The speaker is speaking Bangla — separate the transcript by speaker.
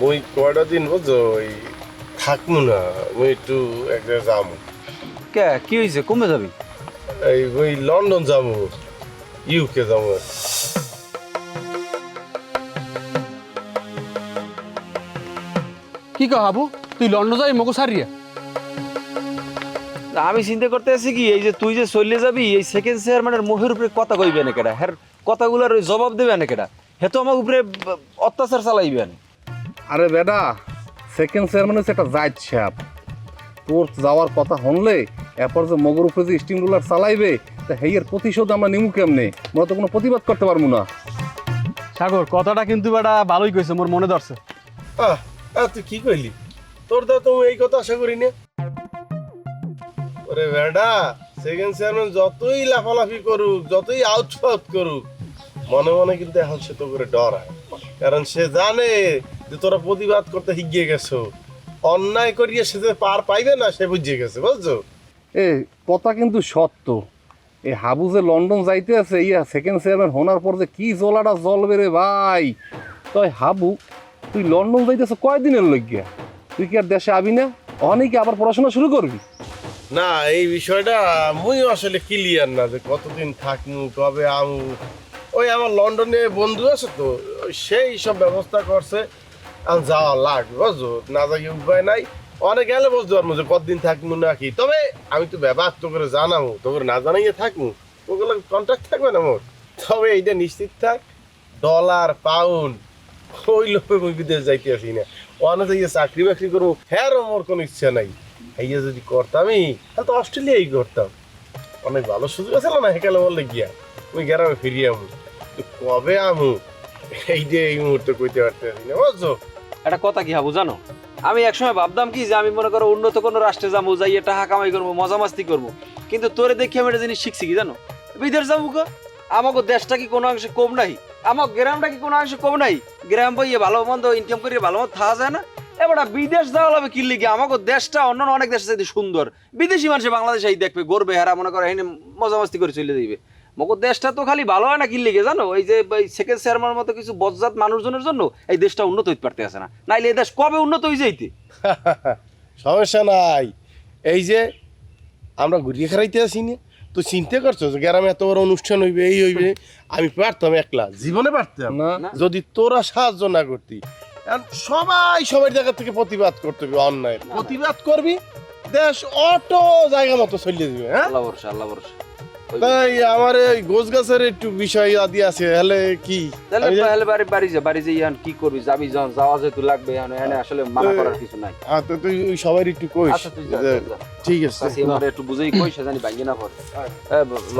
Speaker 1: মুই কয়টা দিন বুঝছ ওই থাকব না মুই একটু এক জায়গায় যাব
Speaker 2: কে কি হয়েছে কমে যাবি?
Speaker 1: এই ওই লন্ডন যাব ইউকে যাব
Speaker 3: কি কহ হাবু? তুই লন্ডন যাই মগু সারিয়া
Speaker 2: আমি চিন্তা করতে আছি কি এই যে তুই যে চলে যাবি এই সেকেন্ড চেয়ারম্যানের মুখের উপরে কথা কইবে না কেডা? হ্যার কথাগুলোর ওই জবাব দেবে না কেডা? হে তো আমার উপরে অত্যাচার চালাইবে না।
Speaker 4: আরে বেডা সেকেন্ড চেয়ারম্যান হচ্ছে একটা জায়দ সাহেব তোর যাওয়ার কথা হনলে এরপর যে মগর উপরে যে স্টিম রুলার চালাইবে তা হেয়ের প্রতিশোধ আমরা নিমু কেমনে? আমরা তো কোনো প্রতিবাদ করতে পারব না।
Speaker 3: সাগর কথাটা কিন্তু বেটা ভালোই কইছে মোর মনে ধরছে।
Speaker 1: আহ তুই কি কইলি? তোর দা তুমি এই কথা আশা করি না। ওরে বেডা সেকেন্ড চেয়ারম্যান যতই লাফালাফি করুক, যতই আউটফাউট করুক, মনে মনে কিন্তু এখন সে তো করে ডরায়। কারণ সে জানে যে তোরা প্রতিবাদ করতে হিগিয়ে গেছো। অন্যায় করিয়ে সে যে পার পাইবে না, সে বুঝিয়ে গেছে, বুঝছ?
Speaker 4: এ, কথা কিন্তু সত্য। এই হাবু যে লন্ডন যাইতে আছে, ইয়া সেকেন্ড চেয়ারম্যান হওয়ার পর যে কি জলাটা জ্বলবে রে ভাই। তাই হাবু, তুই লন্ডন যাইতেছ কয়দিনের লইগিয়া তুই কি আর দেশে আবি না? অনেকে আবার পড়াশোনা শুরু করবি?
Speaker 1: না, এই বিষয়টা মুই আসলে ক্লিয়ার না যে কতদিন থাকমু, কবে আমু। ওই আমার লন্ডনে বন্ধু আছে তো সেই সব ব্যবস্থা করছে। আমি যাওয়া লাগবে বুঝছ? না যাই উপায় নাই। অনেক গেলে বুঝতে পারব যে কতদিন থাকমু নাকি তবে আমি তো ব্যবহার তো করে জানাব তো করে না জানাইয়ে থাকমু ওগুলো কন্ট্যাক্ট থাকবে না মোর। তবে এইটা নিশ্চিত থাক ডলার পাউন্ড ওই মুই বিদেশ যাইতে আসি না। যাইয়ে চাকরি বাকরি করব হ্যাঁ মোর কোনো ইচ্ছা নাই। এই যদি করতামই তাহলে তো অস্ট্রেলিয়াই করতাম। অনেক ভালো সুযোগ আছে না হেকালে বললে গিয়া ওই গ্রামে ফিরিয়ে আমু কবে আমু এই যে এই মুহূর্তে কইতে পারতেছি না, বুঝছ?
Speaker 2: একটা কথা কি হাবু, জানো? আমি একসময় ভাবতাম কি যে আমি মনে করো উন্নত কোনো রাষ্ট্রে যাব যাই টাকা কামাই করব, মজা মাস্তি করব। কিন্তু তোরে দেখি আমি একটা জিনিস শিখছি কি, জানো? বিদেশ যাব গো। আমাকে দেশটা কি কোনো অংশে কম নাই আমার গ্রামটা কি কোনো অংশে কম নাই গ্রাম বইয়ে ভালো মন্দ ইনকাম করিয়ে ভালো মন্দ থাকা যায় না? এবার বিদেশ যাওয়া হবে কি লিগে? আমাকে দেশটা অন্য অনেক দেশের চাইতে সুন্দর। বিদেশি মানুষ বাংলাদেশে এই দেখবে গর্বে হেরা মনে করে এখানে মজা মাস্তি করে চলে যাইবে। মগর দেশটা তো খালি ভালো হয় না কি লিগে জানো? এই যে সেকেন্ড চেয়ারম্যান মতো কিছু বজ্জাত মানুষজনের জন্য এই দেশটা উন্নত হইতে পারতে আছে না। নাইলে এই দেশ কবে উন্নত হয়ে যাইতে?
Speaker 1: সমস্যা নাই। এই যে আমরা ঘুরিয়ে খেলাইতে আসি না। তো চিন্তা করছ যে গ্রামে এত বড় অনুষ্ঠান হইবে এই হইবে? আমি পারতাম একলা। জীবনে পারতাম।
Speaker 4: না
Speaker 2: না।
Speaker 1: যদি তোরা সাহায্য না করতি এখন সবাই সবার জায়গা থেকে প্রতিবাদ করতে হবে অন্যায় প্রতিবাদ করবি দেশ অটো জায়গা মতো চলিয়ে দিবে হ্যাঁ?
Speaker 2: আল্লাহ ভরসা আল্লাহ ভরসা।
Speaker 1: তাই আমার এই গোছ গাছের একটু বিষয় আদি আছে হলে কি?
Speaker 2: তাহলে বাড়ি বাড়ি যা বাড়ি যে ইয়ান কি করবি? যাবি যখন যাওয়া যেহেতু লাগবে এখন এখানে আসলে মানা করার কিছু নাই।
Speaker 1: হ্যাঁ, তো তুই ওই সবাই একটু কইস।
Speaker 2: আচ্ছা।
Speaker 1: ঠিক আছে।
Speaker 2: একটু বুঝেই কই সে জানি ভাঙ্গি না পড়ে এ, ল।